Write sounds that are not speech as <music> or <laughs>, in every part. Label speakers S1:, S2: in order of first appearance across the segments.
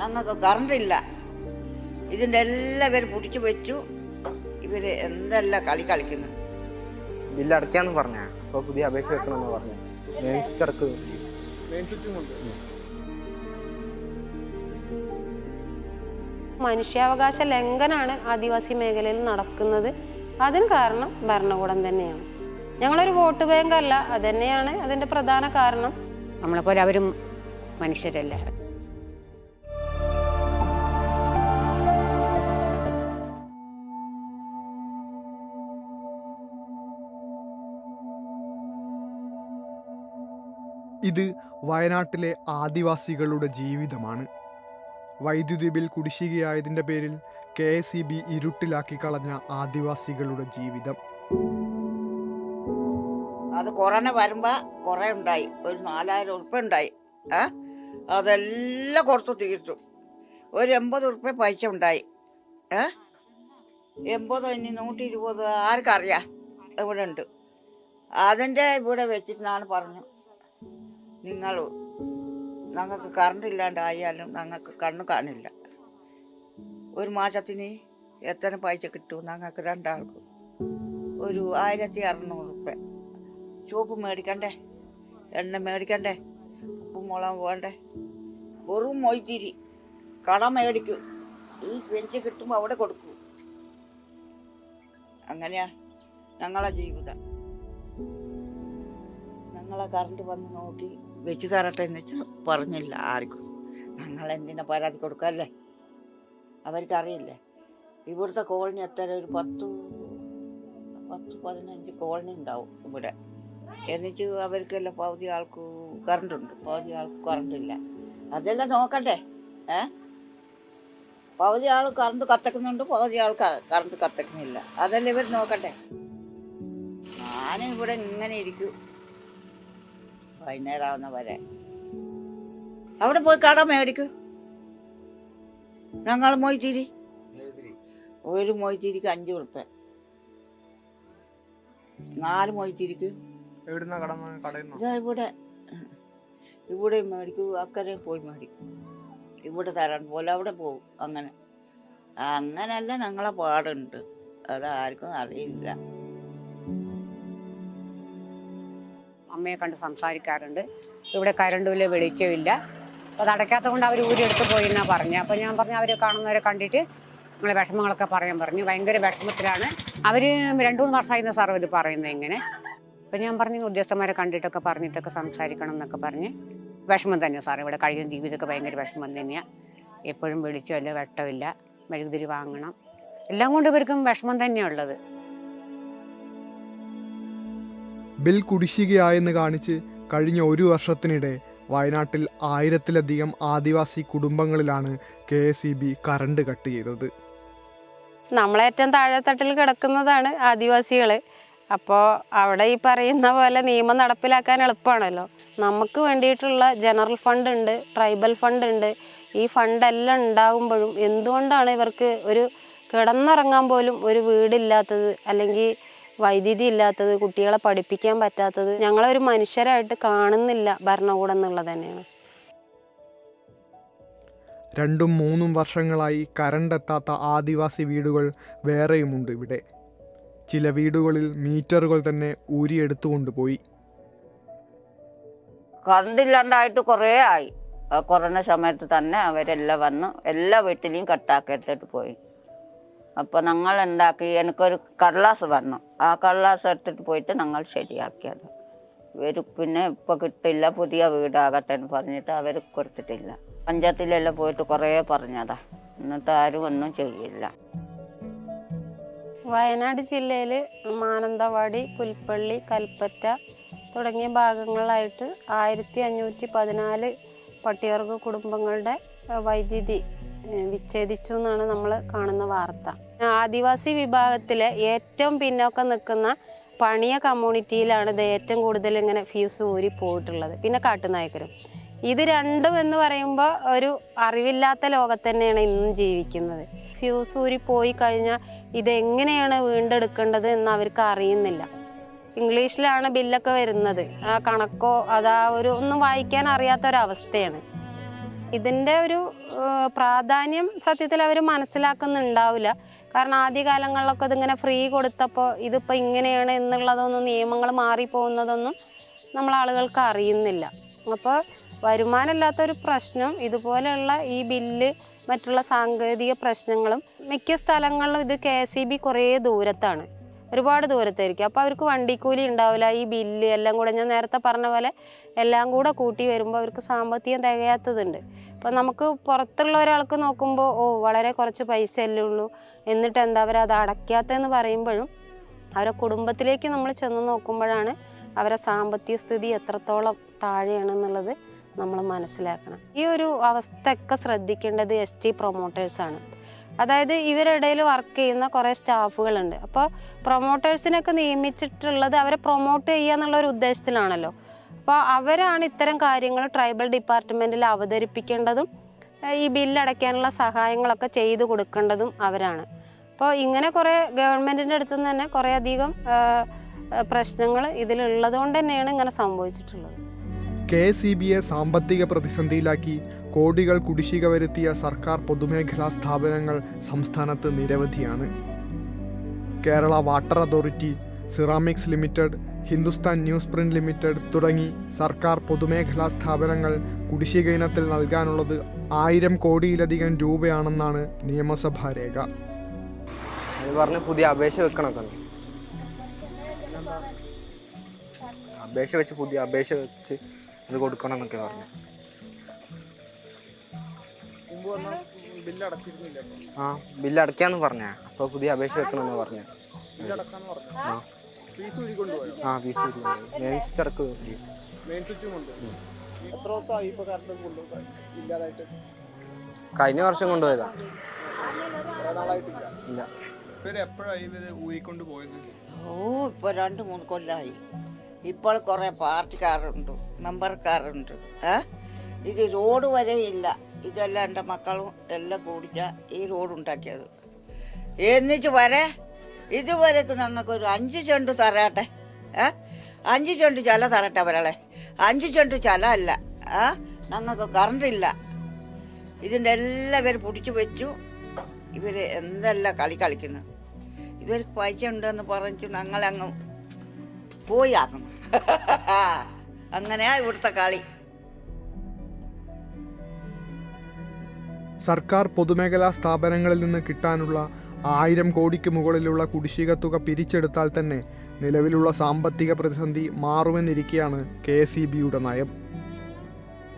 S1: ഞങ്ങൾക്ക് കറണ്ടില്ല ഇതിന്റെ എല്ലാം ഇവർ പിടിച്ചു വെച്ചു. ഇവർ എന്തെല്ലാം കളി കളിക്കുന്നു?
S2: ബില്ല് അടയ്ക്കാന്ന് പറഞ്ഞ. അപ്പോൾ പുതിയ അപേക്ഷ വെക്കണമെന്ന് പറഞ്ഞു. മേടിച്ചടക്ക്
S3: മനുഷ്യാവകാശ ലംഘനാണ് ആദിവാസി മേഖലയിൽ നടക്കുന്നത്. അതിന് കാരണം ഭരണകൂടം തന്നെയാണ്. ഞങ്ങളൊരു വോട്ട് ബാങ്ക് അല്ല അതുതന്നെയാണ് അതിന്റെ പ്രധാന കാരണം.
S4: നമ്മളെപ്പോലെ അവരും മനുഷ്യരല്ലേ?
S5: ഇത് വയനാട്ടിലെ ആദിവാസികളുടെ ജീവിതമാണ്. വൈദ്യുതി ബിൽ കുടിശ്ശികയായതിന്റെ പേരിൽ കെ എസ് ഇ ബി ഇരുട്ടിലാക്കി കളഞ്ഞ ആദിവാസികളുടെ ജീവിതം.
S1: അത് കൊറോണ വരുമ്പോൾ കുറേ ഉണ്ടായി. ഒരു നാലായിരം ഉറുപ്പ്യ ഉണ്ടായി. ആ? അതെല്ലാം കൊടുത്തു തീർത്തു. ഒരു എൺപത് ഉറുപ്പ്യ പൈസ ഉണ്ടായി. ഏ എൺപത് ഇനി നൂറ്റി ഇരുപത് ആർക്കറിയാം. ഇവിടെ ഉണ്ട്. അതിന്റെ ഇവിടെ വെച്ചിട്ട് ഞാൻ പറഞ്ഞു നിങ്ങൾ ഞങ്ങൾക്ക് കറണ്ട് ഇല്ലാണ്ടായാലും ഞങ്ങൾക്ക് കണ്ണ് കാണില്ല ഒരു മാസത്തിന് എത്ര പൈസ കിട്ടും ഞങ്ങൾക്ക് രണ്ടാൾക്കും? ഒരു ആയിരത്തി അറുന്നൂറ് റുപ്യ. ചുവപ്പ് മേടിക്കണ്ടേ? എണ്ണ മേടിക്കണ്ടേ? ഉപ്പും മുളകും വേണ്ടേ? വെറും മൊയ്ത്തിരി കട മേടിക്കും. ഈ പെഞ്ച് കിട്ടുമ്പോൾ അവിടെ കൊടുക്കും. അങ്ങനെയാ ഞങ്ങളെ ജീവിതം. ഞങ്ങളെ കറണ്ട് വന്ന് നോക്കി വെച്ച് തരട്ടെ എന്ന് വെച്ച് പറഞ്ഞില്ല ആർക്കും. ഞങ്ങൾ എന്തിനാ പരാതി കൊടുക്കല്ലേ? അവർക്കറിയില്ലേ? ഇവിടുത്തെ കോളനി എത്ര ഒരു പത്ത് പത്ത് പതിനഞ്ച് കോളനി ഉണ്ടാവും ഇവിടെ. എന്നിട്ട് അവർക്കെല്ലാം പകുതി ആൾക്ക് കറണ്ട് ഉണ്ട്. പകുതി ആൾക്ക് കറണ്ട് ഇല്ല. അതെല്ലാം നോക്കണ്ടേ? ഏ? പകുതി ആൾ കറണ്ട് കത്തക്കുന്നുണ്ട് പകുതി ആൾ കറണ്ട് കത്തക്കുന്നില്ല. അതെല്ലാം ഇവർ നോക്കണ്ടേ? ഞാനും ഇവിടെ ഇങ്ങനെ ഇരിക്കും. വൈകുന്നേരം ആവുന്ന വരെ. അവിടെ പോയി കട മേടിക്കൂ. ഞങ്ങൾ മൊയ്ത്തിരി ഒരു മൊയ്ത്തിരിക്ക് അഞ്ച് ഉറുപ്പ. നാല് മൊയ്ത്തിരിക്ക് ഇതാ ഇവിടെ. ഇവിടെ മേടിക്കൂ അക്കരെ പോയി മേടിക്കും. ഇവിടെ തരാൻ പോലെ അവിടെ പോകും അങ്ങനെ. അങ്ങനല്ല ഞങ്ങളെ പാടുണ്ട്. അത് ആർക്കും അറിയില്ല.
S4: അമ്മയെ കണ്ട് സംസാരിക്കാറുണ്ട്. ഇവിടെ കരണ്ടുമില്ല വെളിച്ചമില്ല. അപ്പോൾ അത് അടയ്ക്കാത്ത കൊണ്ട് അവർ ഊരിയെടുത്ത് പോയി എന്നാ പറഞ്ഞു. അപ്പോൾ ഞാൻ പറഞ്ഞു അവരെ കാണുന്നവരെ കണ്ടിട്ട് നിങ്ങളെ വിഷമങ്ങളൊക്കെ പറയാൻ പറഞ്ഞു. ഭയങ്കര വിഷമത്തിലാണ്. അവർ രണ്ടു മൂന്ന് വർഷമായിരുന്നു സാർ ഇത് പറയുന്നത് ഇങ്ങനെ. അപ്പം ഞാൻ പറഞ്ഞു ഉദ്യോഗസ്ഥന്മാരെ കണ്ടിട്ടൊക്കെ പറഞ്ഞിട്ടൊക്കെ സംസാരിക്കണം എന്നൊക്കെ പറഞ്ഞ് വിഷമം തന്നെ സാർ ഇവിടെ കഴിയുന്ന ജീവിതമൊക്കെ ഭയങ്കര വിഷമം തന്നെയാണ് എപ്പോഴും വെളിച്ചമില്ല വെട്ടമില്ല. മെഴുകുതിരി വാങ്ങണം. എല്ലാം കൊണ്ട് ഇവർക്കും വിഷമം തന്നെയുള്ളത്
S5: ബിൽ കുടിശ്ശികയായെന്ന് കാണിച്ച് കഴിഞ്ഞ ഒരു വർഷത്തിനിടെ വയനാട്ടിൽ ആയിരത്തിലധികം ആദിവാസി കുടുംബങ്ങളിലാണ് K S E B current cut ചെയ്തത്.
S3: നമ്മളേറ്റവും താഴെത്തട്ടിൽ കിടക്കുന്നതാണ് ആദിവാസികൾ അപ്പോൾ അവിടെ ഈ പറയുന്ന പോലെ നിയമം നടപ്പിലാക്കാൻ എളുപ്പമാണല്ലോ. നമുക്ക് വേണ്ടിയിട്ടുള്ള ജനറൽ ഫണ്ട് ഉണ്ട് ട്രൈബൽ ഫണ്ട് ഉണ്ട്. ഈ ഫണ്ടെല്ലാം ഉണ്ടാകുമ്പോഴും എന്തുകൊണ്ടാണ് ഇവർക്ക് ഒരു കിടന്നുറങ്ങാൻ പോലും ഒരു വീടില്ലാത്തത്? അല്ലെങ്കിൽ വൈദ്യുതി ഇല്ലാത്തത് കുട്ടികളെ പഠിപ്പിക്കാൻ പറ്റാത്തത് ഞങ്ങളൊരു മനുഷ്യരായിട്ട് കാണുന്നില്ല ഭരണകൂടം എന്നുള്ളത് തന്നെയാണ്.
S5: രണ്ടും മൂന്നും വർഷങ്ങളായി കറണ്ട് എത്താത്ത ആദിവാസി വീടുകൾ വേറെയുമുണ്ട് ഇവിടെ. ചില വീടുകളിൽ മീറ്ററുകൾ തന്നെ ഊരിയെടുത്തുകൊണ്ട് പോയി.
S1: കറണ്ട് ഇല്ലാണ്ടായിട്ട് കുറേ ആയി. കൊറോണ സമയത്ത് തന്നെ അവരെല്ലാം വന്ന് എല്ലാ വീട്ടിലെയും കട്ടാക്കി എടുത്തിട്ട് പോയി. അപ്പോൾ ഞങ്ങൾ ഉണ്ടാക്കി എനിക്കൊരു കടലാസ് വന്നു ആ കടലാസ് എടുത്തിട്ട് പോയിട്ട് ഞങ്ങൾ ശരിയാക്കിയത്. ഇവർ പിന്നെ ഇപ്പോൾ കിട്ടില്ല പുതിയ വീടാകട്ടെ എന്ന് പറഞ്ഞിട്ട് അവർ കൊടുത്തിട്ടില്ല. പഞ്ചായത്തിലെല്ലാം പോയിട്ട് കുറേ പറഞ്ഞതാ. എന്നിട്ട് ആരും ഒന്നും ചെയ്യില്ല.
S3: വയനാട് ജില്ലയിൽ മാനന്തവാടി പുൽപ്പള്ളി കൽപ്പറ്റ തുടങ്ങിയ ഭാഗങ്ങളായിട്ട് ആയിരത്തി അഞ്ഞൂറ്റി പതിനാല് പട്ടികവർഗ കുടുംബങ്ങളുടെ വൈദ്യുതി വിച്ഛേദിച്ചു എന്നാണ് നമ്മൾ കാണുന്ന വാർത്ത. ആദിവാസി വിഭാഗത്തിലെ ഏറ്റവും പിന്നോക്കം നിൽക്കുന്ന പണിയ കമ്മ്യൂണിറ്റിയിലാണ് ഇത് ഏറ്റവും കൂടുതൽ ഇങ്ങനെ ഫ്യൂസ് ഊരി പോയിട്ടുള്ളത്. പിന്നെ കാട്ടുനായക്കരും ഇത് രണ്ടും എന്ന് പറയുമ്പോൾ ഒരു അറിവില്ലാത്ത ലോകത്ത് തന്നെയാണ് ഇന്നും ജീവിക്കുന്നത്. ഫ്യൂസ് ഊരി പോയി കഴിഞ്ഞാൽ ഇതെങ്ങനെയാണ് വീണ്ടെടുക്കേണ്ടത് എന്ന് അവർക്ക് അറിയുന്നില്ല. ഇംഗ്ലീഷിലാണ് ബില്ലൊക്കെ വരുന്നത്. ആ കണക്കോ അതാ ഒരു ഒന്നും വായിക്കാൻ അറിയാത്ത ഒരവസ്ഥയാണ് ഇതിന്റെ ഒരു പ്രാധാന്യം സത്യത്തിൽ അവർ മനസ്സിലാക്കുന്നുണ്ടാവില്ല. കാരണം ആദ്യകാലങ്ങളിലൊക്കെ ഇതിങ്ങനെ ഫ്രീ കൊടുത്തപ്പോൾ ഇതിപ്പോൾ ഇങ്ങനെയാണ് എന്നുള്ളതൊന്നും നിയമങ്ങൾ മാറിപ്പോകുന്നതൊന്നും നമ്മൾ ആളുകൾക്ക് അറിയുന്നില്ല. അപ്പോൾ വരുമാനമില്ലാത്തൊരു പ്രശ്നം ഇതുപോലെയുള്ള ഈ ബില്ല് മറ്റുള്ള സാങ്കേതിക പ്രശ്നങ്ങളും മിക്ക സ്ഥലങ്ങളിലും ഇത് കെ ബി കുറേ ദൂരത്താണ്. ഒരുപാട് ദൂരത്തായിരിക്കും. അപ്പോൾ അവർക്ക് വണ്ടിക്കൂലി ഉണ്ടാവില്ല. ഈ ബില്ല് എല്ലാം കൂടെ ഞാൻ നേരത്തെ പറഞ്ഞ പോലെ എല്ലാം കൂടെ കൂട്ടി വരുമ്പോൾ അവർക്ക് സാമ്പത്തികം തികയാത്തതുണ്ട്. അപ്പോൾ നമുക്ക് പുറത്തുള്ള ഒരാൾക്ക് നോക്കുമ്പോൾ ഓ വളരെ കുറച്ച് പൈസ അല്ലേ ഉള്ളൂ. എന്നിട്ട് എന്താ അവരത് അടയ്ക്കാത്തതെന്ന് പറയുമ്പോഴും അവരെ കുടുംബത്തിലേക്ക് നമ്മൾ ചെന്ന് നോക്കുമ്പോഴാണ് അവരെ സാമ്പത്തിക സ്ഥിതി എത്രത്തോളം താഴെയാണെന്നുള്ളത് നമ്മൾ മനസ്സിലാക്കണം. ഈ ഒരു അവസ്ഥയൊക്കെ ശ്രദ്ധിക്കേണ്ടത് എസ് ടി പ്രൊമോട്ടേഴ്സാണ്. അതായത് ഇവരിടയിൽ വർക്ക് ചെയ്യുന്ന കുറേ സ്റ്റാഫുകളുണ്ട്. അപ്പോൾ പ്രൊമോട്ടേഴ്സിനൊക്കെ നിയമിച്ചിട്ടുള്ളത് അവരെ പ്രൊമോട്ട് ചെയ്യുക എന്നുള്ള ഒരു ഉദ്ദേശത്തിലാണല്ലോ. അപ്പോൾ അവരാണ് ഇത്തരം കാര്യങ്ങൾ ട്രൈബൽ ഡിപ്പാർട്ട്മെന്റിൽ അവതരിപ്പിക്കേണ്ടതും ഈ ബില്ല് അടയ്ക്കാനുള്ള സഹായങ്ങളൊക്കെ ചെയ്തു കൊടുക്കേണ്ടതും അവരാണ്. അപ്പോൾ ഇങ്ങനെ കുറേ ഗവൺമെന്റിന്റെ അടുത്ത് നിന്ന് തന്നെ കുറേ അധികം പ്രശ്നങ്ങൾ ഇതിലുള്ളത് കൊണ്ട് തന്നെയാണ് ഇങ്ങനെ സംഭവിച്ചിട്ടുള്ളത്.
S5: കെ സി ബിയെ സാമ്പത്തിക പ്രതിസന്ധിയിലാക്കി കോടികൾ കുടിശ്ശിക വരുത്തിയ സർക്കാർ പൊതുമേഖലാ സ്ഥാപനങ്ങൾ സംസ്ഥാനത്ത് നിരവധിയാണ്. Kerala water authority ceramics limited Hindustan news print limited തുടങ്ങി സർക്കാർ പൊതുമേഖലാ സ്ഥാപനങ്ങൾ കുടിശ്ശിക ഇനത്തിൽ നൽകാനുള്ളത് ആയിരം കോടിയിലധികം രൂപയാണെന്നാണ് നിയമസഭാ രേഖ.
S2: പുതിയ അപേക്ഷ വെക്കണമൊക്കെ. അപേക്ഷ വെച്ച് പുതിയ അപേക്ഷ വെച്ച് ഇത് കൊടുക്കണം എന്നൊക്കെ പറഞ്ഞു. ആ ബില്ല് അടക്കാന്ന് പറഞ്ഞ. അപ്പൊ പുതിയ അപേക്ഷ വെക്കണമെന്ന് പറഞ്ഞു. ആ. ആ ഫീസ് മേടിച്ചടക്ക് കഴിഞ്ഞ വർഷം കൊണ്ടുപോയതാ. ഇല്ല.
S1: ഓ ഇപ്പൊ രണ്ട് മൂന്ന് കൊല്ലായി. ഇപ്പോൾ കുറേ പാർട്ടിക്കാരുണ്ട് മെമ്പർക്കാരുണ്ട്. ഏ? ഇത് റോഡ് വരെ ഇല്ല. ഇതെല്ലാം എന്റെ മക്കളും എല്ലാം കൂടിച്ച ഈ റോഡ് ഉണ്ടാക്കിയത് എന്നിട്ട് വരെ ഇതുവരെക്ക് ഞങ്ങൾക്ക് ഒരു അഞ്ച് ചെണ്ട് തരാട്ടെ. ഏ? അഞ്ച് ചെണ്ട് ചല തരട്ടെ അവരളെ. അഞ്ച് ചെണ്ട് ചല അല്ല. ആ ഞങ്ങൾക്ക് കറണ്ട് ഇല്ല. ഇതിന്റെ എല്ലാം ഇവർ പിടിച്ചു വെച്ചു. ഇവർ എന്തെല്ലാം കളി കളിക്കുന്നു. ഇവർക്ക് പൈസ ഉണ്ടെന്ന് പറഞ്ഞു ഞങ്ങളങ്ങ് പോയി ആക്കുന്നു. <laughs> അങ്ങനെയാ ഇവിടുത്തെ കളി.
S5: സർക്കാർ പൊതുമേഖലാ സ്ഥാപനങ്ങളിൽ നിന്ന് കിട്ടാനുള്ള ആയിരം കോടിക്ക് മുകളിലുള്ള കുടിശ്ശിക തുക പിരിച്ചെടുത്താൽ തന്നെ നിലവിലുള്ള സാമ്പത്തിക പ്രതിസന്ധി മാറുമെന്നിരിക്കെയാണ് കെ എസ് ഇ ബിയുടെ നയം.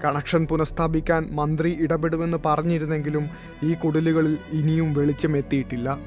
S5: കണക്ഷൻ പുനഃസ്ഥാപിക്കാൻ മന്ത്രി ഇടപെടുമെന്ന് പറഞ്ഞിരുന്നെങ്കിലും ഈ കുടിലുകളിൽ ഇനിയും വെളിച്ചമെത്തിയിട്ടില്ല